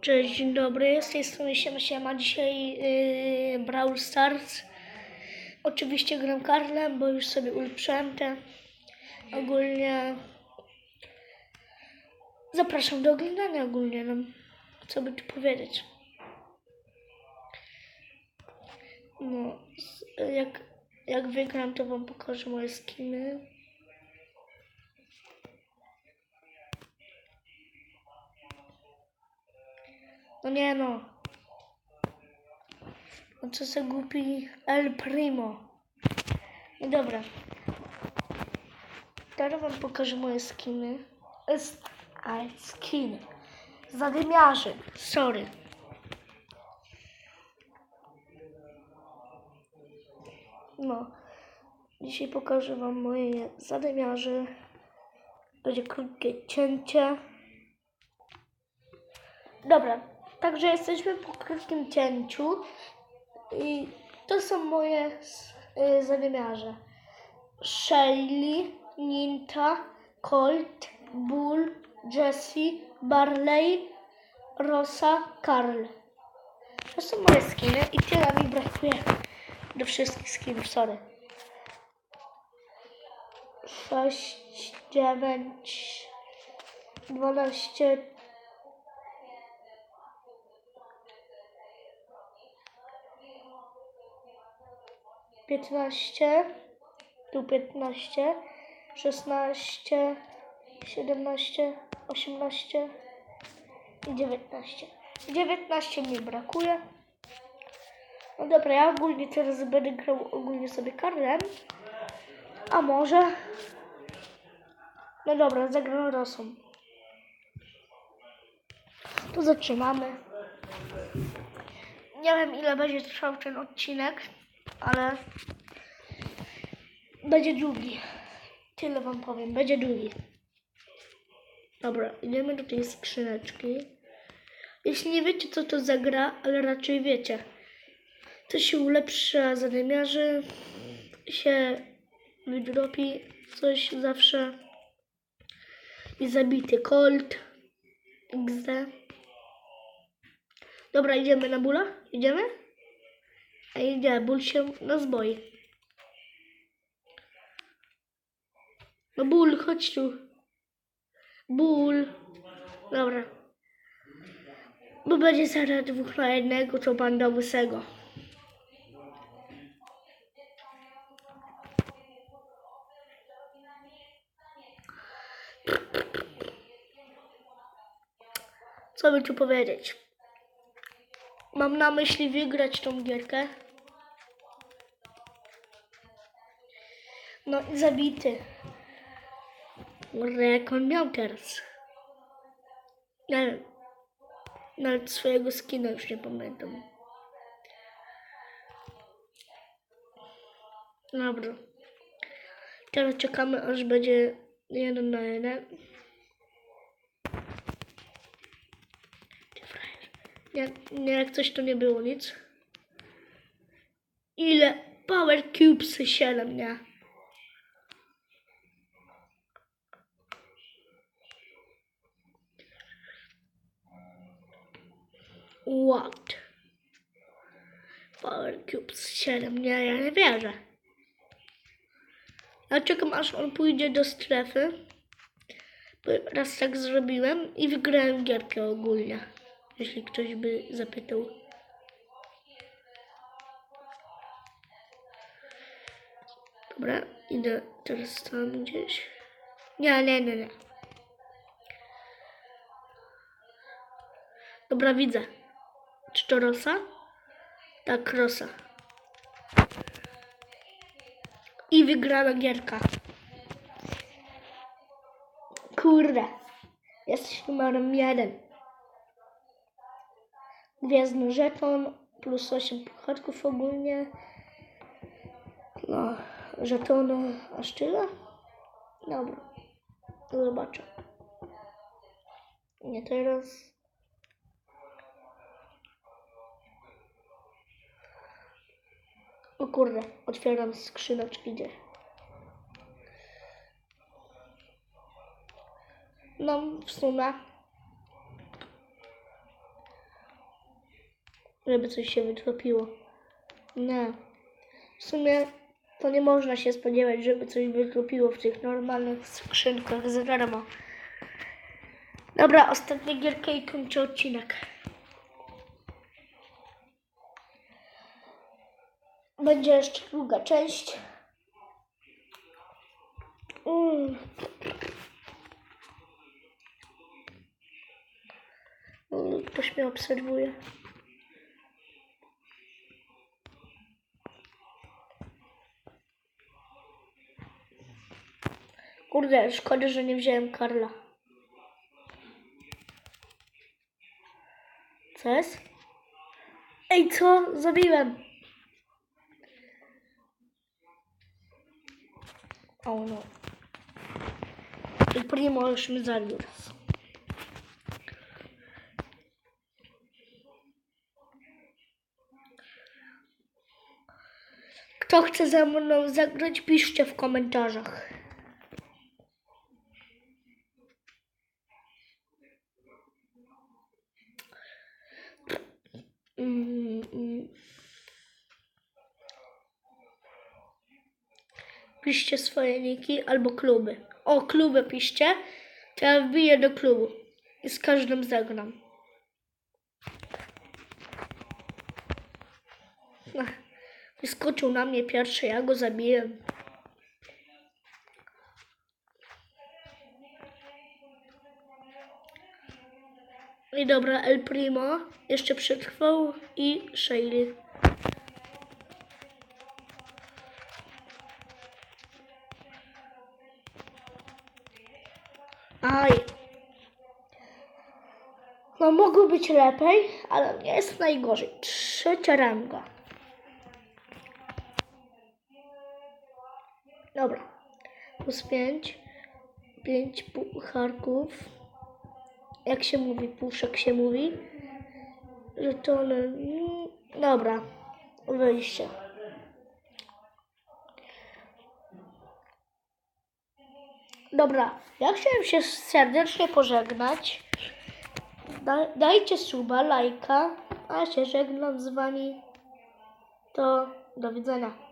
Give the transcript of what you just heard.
Cześć, dzień dobry, z tej strony Siema Siema. Dzisiaj yy, Brawl Stars. Oczywiście gram Karlem, bo już sobie ulepszyłem te. Ogólnie zapraszam do oglądania ogólnie, no, co by tu powiedzieć. No, jak, jak wygram, to wam pokażę moje skiny. No nie no. No co za głupi El Primo. No dobra. Teraz wam pokażę moje skiny. Es- A, skiny. Zadymiarzy. Sorry. No. Dzisiaj pokażę wam moje zadymiarzy. Będzie krótkie cięcie. Dobra, także jesteśmy po krótkim cięciu i to są moje y, zadymiarze. Shelly, Ninta, Colt, Bull, Jessie, Barley, Rosa, Karl. To są moje skiny i tyle mi brakuje do wszystkich skinów, sorry. 6, 9, 12, piętnaście, tu piętnaście, szesnaście, siedemnaście, osiemnaście i dziewiętnaście. Dziewiętnaście mi brakuje. No dobra, ja ogólnie teraz będę grał ogólnie sobie Karlem. A może... No dobra, zagram Rosą. To zaczynamy. Nie wiem ile będzie trwał ten odcinek, ale będzie długi. Tyle wam powiem, będzie długi. Dobra, idziemy do tej skrzyneczki. Jeśli nie wiecie co to za gra, ale raczej wiecie. To się ulepsza zadymiarzy, się wydropi coś zawsze i zabity Colt XD. Dobra, idziemy na bula? Idziemy? A idzie, ból się nas boi. No ból, chodź tu. Ból. Dobra. Bo będzie zaraz dwóch na jednego, to banda łysego. Co by tu powiedzieć? Mam na myśli wygrać tą gierkę. No i zabity. Może jak on miał teraz? Wiem. Nawet swojego skina już nie pamiętam. Dobra. Teraz czekamy aż będzie jeden na jeden. Nie, nie, jak coś to nie było nic. Ile? Power Cubes 7, nie? What? Power Cubes 7, nie, ja nie wierzę. Ja czekam aż on pójdzie do strefy. Raz tak zrobiłem i wygrałem gierkę ogólnie. Jeśli ktoś by zapytał. Dobra, idę teraz tam gdzieś. Nie, nie, nie, nie. Dobra, widzę. Czy to Rosa? Tak, Rosa. I wygrana gierka. Kurde. Jesteś numerem jeden. Gwiezdny żeton plus 8 puchatków ogólnie. No, żetony aż tyle? Dobra. Zobaczę. Nie teraz. Kurde, otwieram skrzyneczki gdzie. No, w sumie żeby coś się wytropiło. Nie. W sumie to nie można się spodziewać, żeby coś wytropiło w tych normalnych skrzynkach za darmo. Dobra, ostatnia gierka i kończę odcinek. Będzie jeszcze druga część. Mm. Mm, Ktoś mnie obserwuje. Kurde, szkoda, że nie wziąłem Karla. Co jest? Ej, co? Zabiłem. Primo już mnie zabił raz. Kto chce ze mną zagrać, piszcie w komentarzach. Mm. Piszcie swoje niki albo kluby. O, kluby piszcie. To ja wbiję do klubu. I z każdym zagram. Wyskoczył na mnie pierwszy, ja go zabiłem. I dobra, El Primo jeszcze przetrwał i Shaley. Aj. No mogło być lepiej, ale nie jest najgorzej. Trzecia ranga. Dobra. Plus pięć. Pięć pucharków. Jak się mówi? Puszek się mówi. Żetony. mm, Dobra. Wyjście. Dobra, ja chciałem się serdecznie pożegnać. Da, dajcie suba, lajka, a się żegnam z wami. To do widzenia.